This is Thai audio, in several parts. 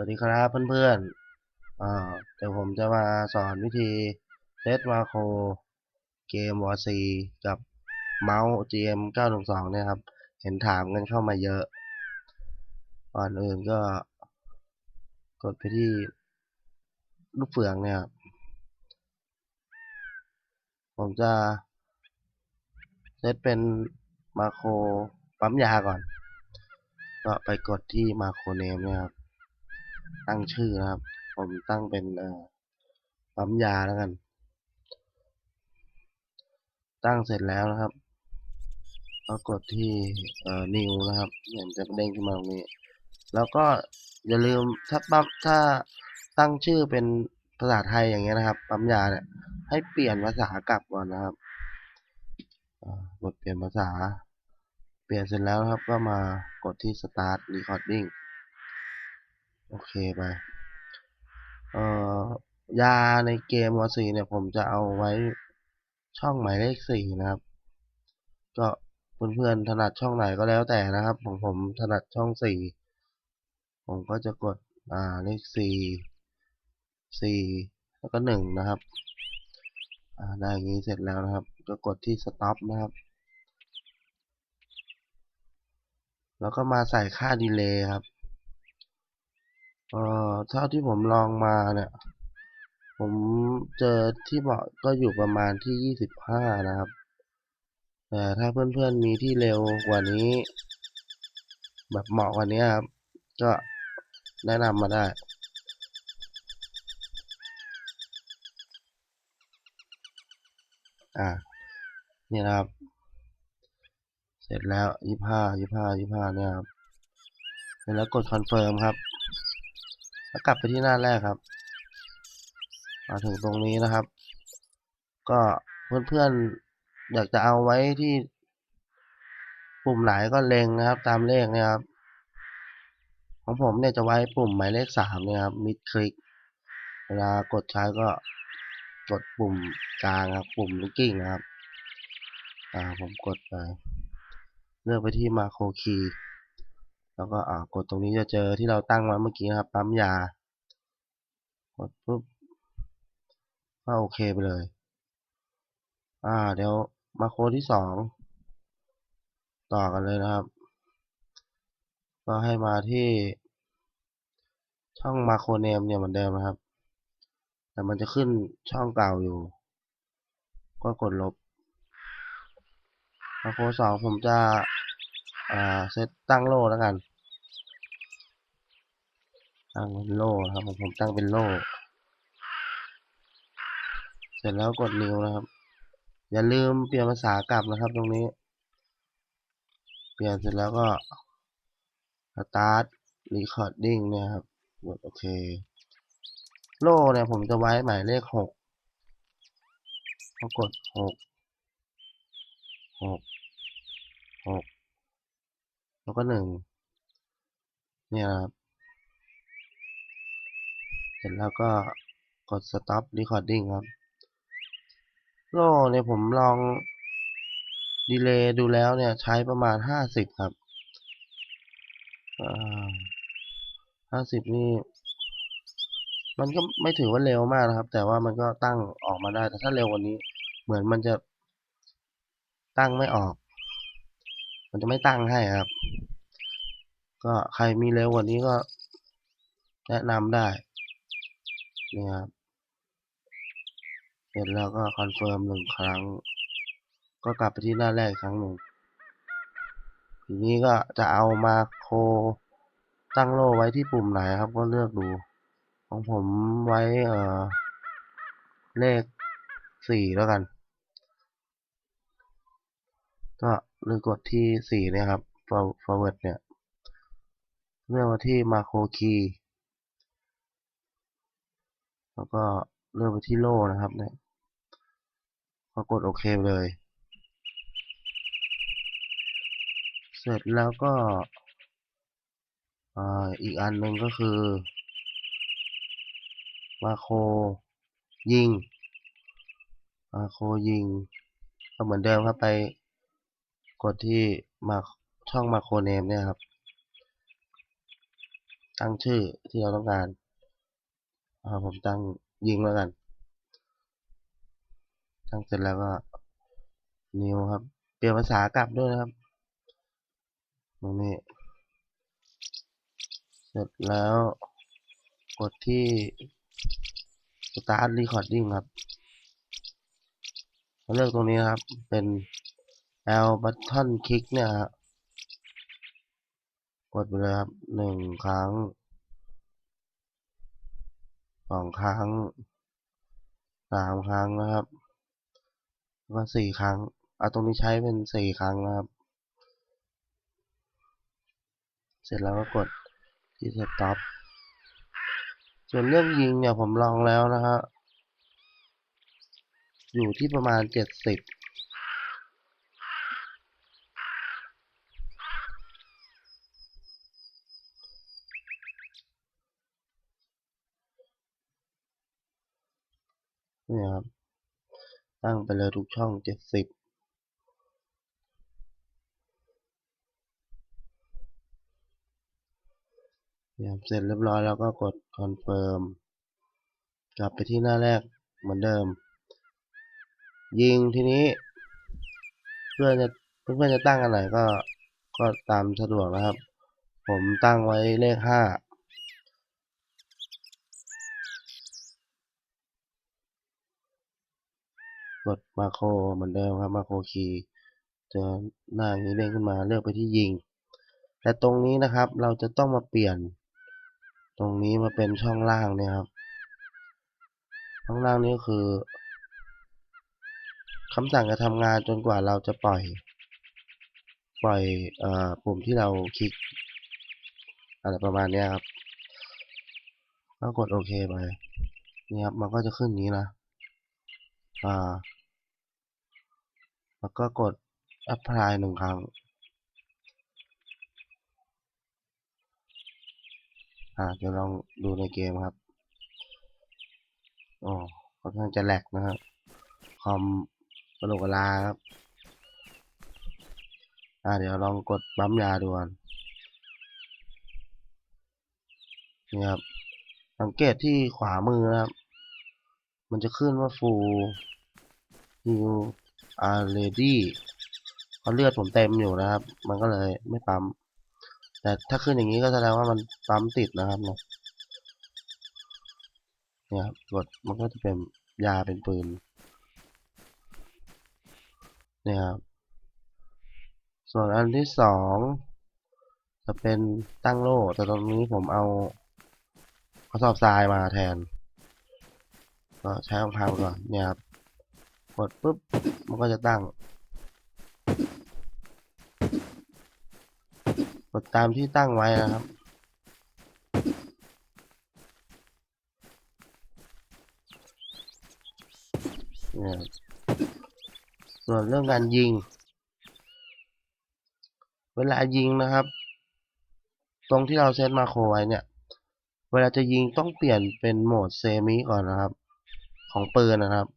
วัสดีครับเพื่อนๆเดี๋ยวผมจะมาสอนวิธีเซตมาโครเกมวอร์ซีกับเมาส์ GM 912เนี่ยครับ เห็นถามกันเข้ามาเยอะ ก่อนอื่นก็กดไปที่ลูกเฟืองเนี่ยครับ ผมจะเซตเป็นมาโครปั๊มยาก่อน ก็ไปกดที่มาโครเนมเนี่ยครับ ตั้งชื่อนะครับ ผมตั้งเป็นปั๊มยาแล้วกัน ตั้งเสร็จแล้วนะครับก็กดที่เอ่อ new นะครับเห็นจะเด้งขึ้นมาตรงนี้ แล้วก็อย่าลืมถ้าปั๊มถ้าตั้งชื่อเป็นภาษาไทยอย่างเงี้ยนะครับ ปั๊มยาเนี่ย ให้เปลี่ยนภาษากลับก่อนนะครับกดเปลี่ยนภาษา เปลี่ยนเสร็จแล้วครับก็มากดที่ start recording โอเคไปเอ่อยาในเกมวอสีเนี่ยผมจะเอาไว้ช่องหมายเลขสี่นะครับ ก็เพื่อนๆถนัดช่องไหนก็แล้วแต่นะครับของผมถนัดช่องสี่ผมก็จะกดอ่าเลขสี่สี่แล้วก็หนึ่งนะครับอ่าได้อย่างนี้เสร็จแล้วนะครับ ก็กดที่ stop นะครับ แล้วก็มาใส่ค่าดีเลย์ครับ เอ่อเท่าที่ผมลองมาเนี่ย ผมเจอที่เหมาะก็อยู่ประมาณที่ยี่สิบห้านะครับ แต่ถ้าเพื่อนๆมีที่เร็วกว่านี้ แบบเหมาะกว่านี้ครับ ก็แนะนำมาได้อ่านี่นะครับ เสร็จแล้วยี่ห้ายี่ห้ายี่ห้าเนี่ยครับ เสร็จแล้วกดคอนเฟิร์มครับ แล้วกลับไปที่หน้าแรกครับ มาถึงตรงนี้นะครับ ก็เพื่อนๆอยากจะเอาไว้ที่ปุ่มไหนก็เล็งนะครับ ตามเลขนะครับ ของผมเนี่ยจะไว้ปุ่มหมายเลขสามนี่ยครับมิดคลิกเวลากดใช้ก็กดปุ่มกลางครับ ปุ่มลูกกิ้งนะครับ อ่าผมกดไป เลือกไปที่มาโครคีย์ แล้วก็อ่ากดตรงนี้จะเจอที่เราตั้งไว้เมื่อกี้นะครับ ปั๊มยา กดปุ๊บก็โอเคไปเลย อ่า เดี๋ยวมาโครที่สองต่อกันเลยนะครับ ก็ให้มาที่ช่องมาโครเนมเนี่ยเหมือนเดิมนะครับ แต่มันจะขึ้นช่องเก่าอยู่ ก็กดลบมาโครสองผมจะ อ่า เซตตั้งโล่แล้วกัน ตั้งเป็นโล่ครับผมผมตั้งเป็นโล่ เสร็จแล้วกดนิวนะครับ อย่าลืมเปลี่ยนภาษากลับนะครับ ตรงนี้ เปลี่ยนเสร็จแล้วก็ start recording เนี่ยครับกดโอเค โล่เนี่ยผมจะไว้หมายเลขหกก็กดหกหกหกแล้วก็หนึ่งเนี่ยครับ ร็จแล้วก็กด stop recording ครับ โล่เนี่ยผมลองดีเลย์ดูแล้วเนี่ยใช้ประมาณห้าสิบครับห้าสิบนี่ มันก็ไม่ถือว่าเร็วมากนะครับ แต่ว่ามันก็ตั้งออกมาได้ แต่ถ้าเร็วกว่านี้ เหมือนมันจะตั้งไม่ออก มันจะไม่ตั้งให้ครับ ก็ใครมีเร็วกว่านี้ก็แนะนำได้ นี่ครับเสร็จแล้วก็คอนเฟิร์มหนึ่งครั้ง ก็กลับไปที่หน้าแรกครั้งหนึ่ง ทีนี้ก็จะเอามาโคตั้งโลไว้ที่ปุ่มไหนครับก็เลือกดู ของผมไว้เอ่อเลขสี่แล้วกัน ก็เลือกกดที่สี่เนี่ยครับ forward เนี่ย เลือกมาที่มาโคคีย์ แล้วก็เลือกไปที่โล่นะครับเนี่ยก็กดโอเคเลย เสร็จแล้วก็อีกอันหนึ่งก็คือมาโคยิงมาโคยิง ก็เหมือนเดิมครับไปกดที่มาช่องมาโคเนมเนี่ยครับ ตั้งชื่อที่เราต้องการ ผมตั้งยิงแล้วกัน ตั้งเสร็จแล้วก็ new ครับ เปลี่ยนภาษากลับด้วยนะครับ ตรงนี้ เสร็จแล้วกดที่ start recording ครับเลือกตรงนี้ครับ เป็น L button click เนี่ยฮะกดไปเลยครับหนึ่งครั้ง สองครั้งสามครั้งนะครับแล้วก็สี่ครั้งเอาตรงนี้ใช้เป็นสี่ครั้งนะครับ เสร็จแล้วก็กดที่ stop ส่วนเรื่องยิงเนี่ยผมลองแล้วนะฮะอยู่ที่ประมาณเจ็ดสิบ นี่ครับ ตั้งไปเลยทุกช่องเจ็ดสิบเนี่ยครับเสร็จเรียบร้อยแล้วก็กด confirm กลับไปที่หน้าแรกเหมือนเดิม ยิงทีนี้ เพื่อนจะเพื่อนจะตั้งอันไหนก็ก็ตามสะดวกนะครับ ผมตั้งไว้เลขห้า กดมาโครเหมือนเดิมครับมาโครคีย์เจอหน้าอย่างนี้เด้งขึ้นมาเลือกไปที่ยิงแต่ตรงนี้นะครับเราจะต้องมาเปลี่ยน ตรงนี้มาเป็นช่องล่างเนี่ยครับ ช่องล่างนี้ก็คือคำสั่งจะทำงานจนกว่าเราจะปล่อย ปล่อยอปุ่มที่เราคลิกอะไรประมาณเนี้ยครับก็กดโอเคไปนี่ครับมันก็จะขึ้นนี้นะ อ่า แล้วก็กด apply หนึ่งครั้งอ่าเดี๋ยวลองดูในเกมครับโอ้ค่อนข้างจะแหลกนะครับ คอมกระโหลกกะลาครับ อ่า เดี๋ยวลองกดปั๊มยาดูก่อนนี่ครับ สังเกตที่ขวามือนะครับ มันจะขึ้นว่า full heal are ready เพราะเลือดผมเต็มอยู่นะครับ มันก็เลยไม่ปั๊ม แต่ถ้าขึ้นอย่างนี้ก็แสดงว่ามันปั๊มติดนะครับเนี่ยเนี่ยครับกดมันก็จะเป็นยาเป็นปืนเนี่ยครับ ส่วนอันที่สองจะเป็นตั้งโล่แต่ตรงนี้ผมเอากระสอบทรายมาแทน ก็ใช้รองเท้าก่อนเนี่ยครับ กดปุ๊บ มันก็จะตั้ง กดตามที่ตั้งไว้นะครับเนี่ยครับ ส่วนเรื่องการยิง เวลายิงนะครับ ตรงที่เราเซตมาโครไว้เนี่ย เวลาจะยิงต้องเปลี่ยนเป็นโหมดเซมิก่อนนะครับ ของปืนนะครับ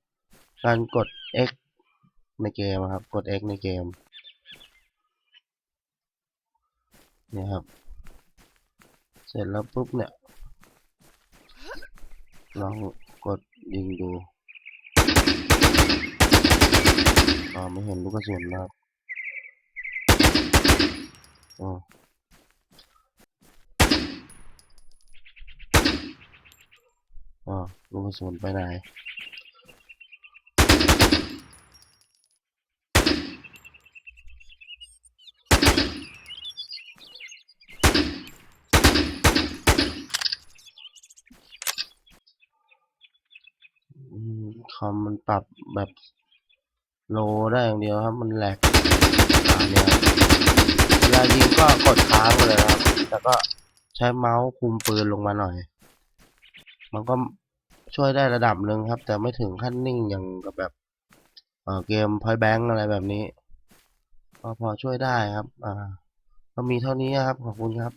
การกด X ในเกมนะครับ กด X ในเกมเนี่ยครับ เสร็จแล้วปุ๊บเนี่ย ลองกดยิงดูอ๋อไม่เห็นลูกกระสุนนะครับอ๋ออ๋อลูกกระสุนไปไหน อมมันปรับแบบโลได้อย่างเดียวครับ มันแหลกอ่าเนี่ยเวลายิงก็กดค้างไปเลยครับ แต่ก็ใช้เมาส์คุมปืนลงมาหน่อย มันก็ช่วยได้ระดับหนึ่งครับ แต่ไม่ถึงขั้นนิ่งอย่างกับแบบเเกม Point Blank อะไรแบบนี้ ก็พอช่วยได้ครับ อ่า ก็มีเท่านี้ครับ ขอบคุณครับ